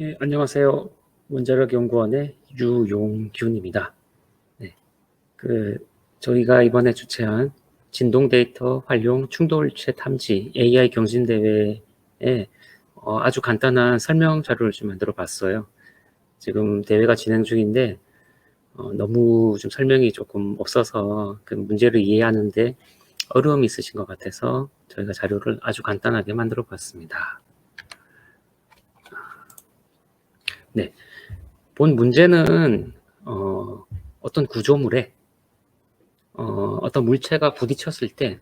예, 안녕하세요. 원자력 연구원의 유용균입니다. 네. 그, 저희가 이번에 주최한 진동 데이터 활용 충돌체 탐지 AI 경진 대회에 어, 아주 간단한 설명 자료를 좀 만들어 봤어요. 지금 대회가 진행 중인데, 어, 너무 좀 설명이 조금 없어서 그 문제를 이해하는데 어려움이 있으신 것 같아서 저희가 자료를 아주 간단하게 만들어 봤습니다. 네. 본 문제는, 어, 어떤 구조물에, 어, 어떤 물체가 부딪혔을 때,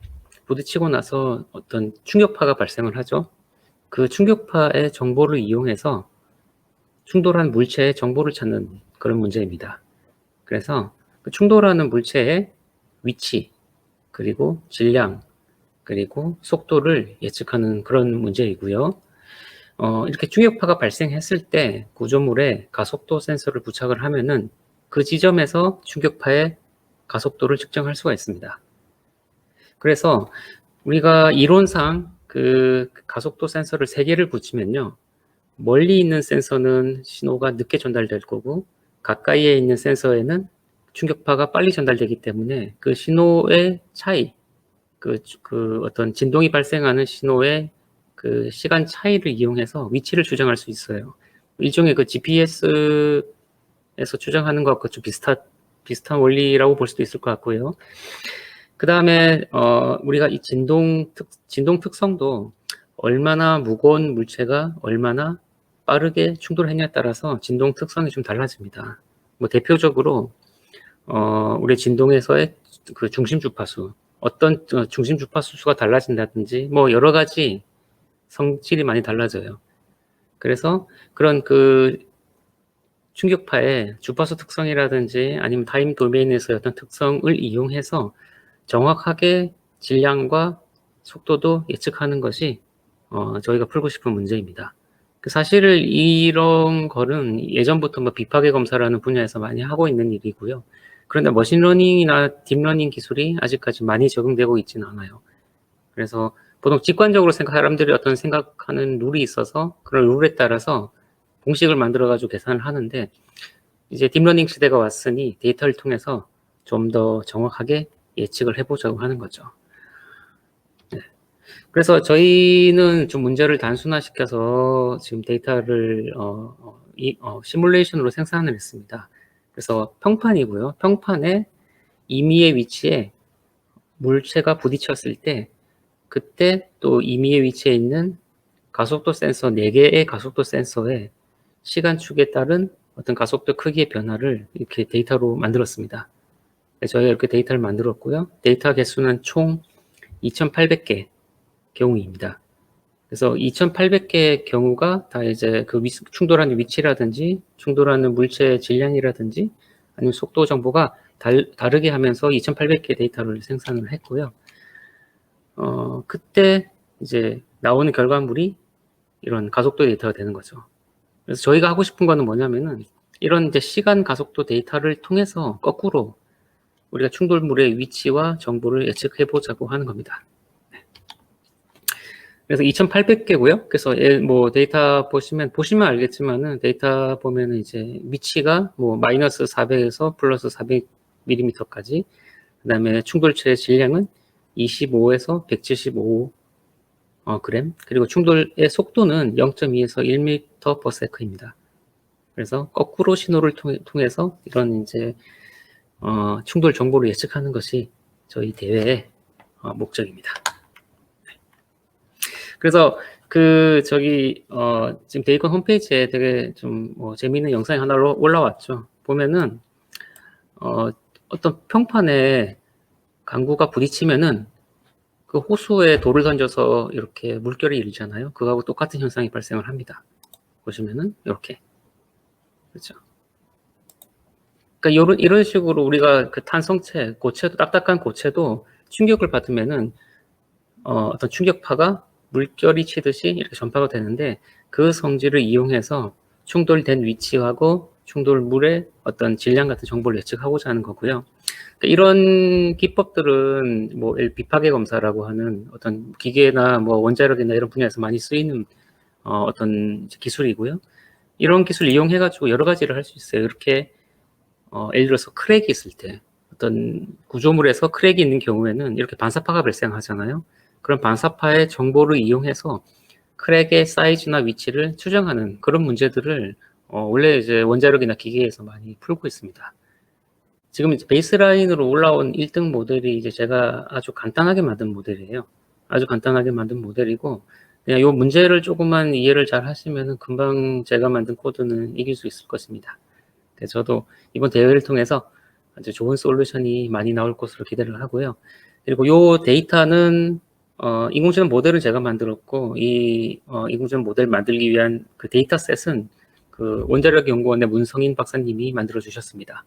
부딪히고 나서 어떤 충격파가 발생을 하죠. 그 충격파의 정보를 이용해서 충돌한 물체의 정보를 찾는 그런 문제입니다. 그래서 그 충돌하는 물체의 위치, 그리고 질량, 그리고 속도를 예측하는 그런 문제이고요. 어, 이렇게 충격파가 발생했을 때 구조물에 가속도 센서를 부착을 하면은 그 지점에서 충격파의 가속도를 측정할 수가 있습니다. 그래서 우리가 이론상 그 가속도 센서를 세 개를 붙이면요. 멀리 있는 센서는 신호가 늦게 전달될 거고 가까이에 있는 센서에는 충격파가 빨리 전달되기 때문에 그 신호의 차이, 그, 그 어떤 진동이 발생하는 신호의 그 시간 차이를 이용해서 위치를 추정할 수 있어요. 일종의 그 GPS에서 추정하는 것과 좀 비슷한, 비슷한 원리라고 볼 수도 있을 것 같고요. 그 다음에, 어, 우리가 이 진동 특, 진동 특성도 얼마나 무거운 물체가 얼마나 빠르게 충돌했냐에 따라서 진동 특성이 좀 달라집니다. 뭐 대표적으로, 어, 우리 진동에서의 그 중심 주파수, 어떤 중심 주파수 수가 달라진다든지, 뭐 여러 가지 성질이 많이 달라져요. 그래서 그런 그 충격파의 주파수 특성이라든지 아니면 타임 도메인에서 어떤 특성을 이용해서 정확하게 질량과 속도도 예측하는 것이 어, 저희가 풀고 싶은 문제입니다. 그 사실 이런 거는 예전부터 뭐 비파계 검사라는 분야에서 많이 하고 있는 일이고요. 그런데 머신러닝이나 딥러닝 기술이 아직까지 많이 적용되고 있지는 않아요. 그래서 보통 직관적으로 생각, 사람들이 어떤 생각하는 룰이 있어서 그런 룰에 따라서 공식을 만들어 가지고 계산을 하는데 이제 딥러닝 시대가 왔으니 데이터를 통해서 좀 더 정확하게 예측을 해보자고 하는 거죠. 네. 그래서 저희는 좀 문제를 단순화시켜서 지금 데이터를 어, 어, 이, 어, 시뮬레이션으로 생산을 했습니다. 그래서 평판이고요. 평판에 임의의 위치에 물체가 부딪혔을 때 그때 또 임의의 위치에 있는 가속도 센서 4개의 가속도 센서의 시간축에 따른 어떤 가속도 크기의 변화를 이렇게 데이터로 만들었습니다. 저희가 이렇게 데이터를 만들었고요. 데이터 개수는 총 2,800개 경우입니다. 그래서 2,800개의 경우가 다 이제 그 위, 충돌하는 위치라든지 충돌하는 물체의 질량이라든지 아니면 속도 정보가 달, 다르게 하면서 2,800개 데이터를 생산을 했고요. 어, 그때 이제 나오는 결과물이 이런 가속도 데이터가 되는 거죠. 그래서 저희가 하고 싶은 거는 뭐냐면은 이런 이제 시간 가속도 데이터를 통해서 거꾸로 우리가 충돌물의 위치와 정보를 예측해 보자고 하는 겁니다. 네. 그래서 2,800개고요. 그래서 뭐 데이터 보시면 보시면 알겠지만은 데이터 보면은 이제 위치가 뭐 마이너스 400에서 플러스 400mm까지 그다음에 충돌체의 질량은 25에서 175 어, 그램 그리고 충돌의 속도는 0.2에서 1m per sec입니다. 그래서 거꾸로 신호를 통해, 서 이런 이제 어, 충돌 정보를 예측하는 것이 저희 대회의 어, 목적입니다. 네. 그래서 그 저기 어, 지금 데이컨 홈페이지에 되게 좀 뭐 재미있는 영상이 하나 올라왔죠. 보면은 어, 어떤 평판에 강구가 부딪히면은 그 호수에 돌을 던져서 이렇게 물결이 일잖아요. 그거하고 똑같은 현상이 발생을 합니다. 보시면은 이렇게 그렇죠. 그러니까 이런 이런 식으로 우리가 그 탄성체, 고체도 딱딱한 고체도 충격을 받으면은 어, 어떤 충격파가 물결이 치듯이 이렇게 전파가 되는데 그 성질을 이용해서 충돌된 위치하고 충돌물의 어떤 질량 같은 정보를 예측하고자 하는 거고요. 그러니까 이런 기법들은 뭐 비파계 검사라고 하는 어떤 기계나 뭐 원자력이나 이런 분야에서 많이 쓰이는 어, 떤 기술이고요. 이런 기술 이용해가지고 여러 가지를 할 수 있어요. 이렇게 어, 예를 들어서 크랙이 있을 때 어떤 구조물에서 크랙이 있는 경우에는 이렇게 반사파가 발생하잖아요. 그런 반사파의 정보를 이용해서 크랙의 사이즈나 위치를 추정하는 그런 문제들을 어, 원래 이제 원자력이나 기계에서 많이 풀고 있습니다. 지금 이제 베이스라인으로 올라온 1등 모델이 이제 제가 아주 간단하게 만든 모델이에요. 아주 간단하게 만든 모델이고 그냥 이 문제를 조금만 이해를 잘 하시면은 금방 제가 만든 코드는 이길 수 있을 것입니다. 그래서 저도 이번 대회를 통해서 아주 좋은 솔루션이 많이 나올 것으로 기대를 하고요. 그리고 이 데이터는 어, 인공지능 모델은 제가 만들었고 이 어, 인공지능 모델 만들기 위한 그 데이터셋은 그 원자력 연구원의 문성인 박사님이 만들어 주셨습니다.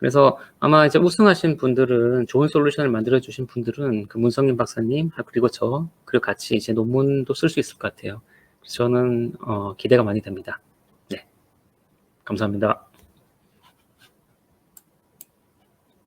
그래서 아마 이제 우승하신 분들은 좋은 솔루션을 만들어 주신 분들은 그 문성인 박사님 그리고 저 그리고 같이 이제 논문도 쓸 수 있을 것 같아요. 저는 어, 기대가 많이 됩니다. 네, 감사합니다.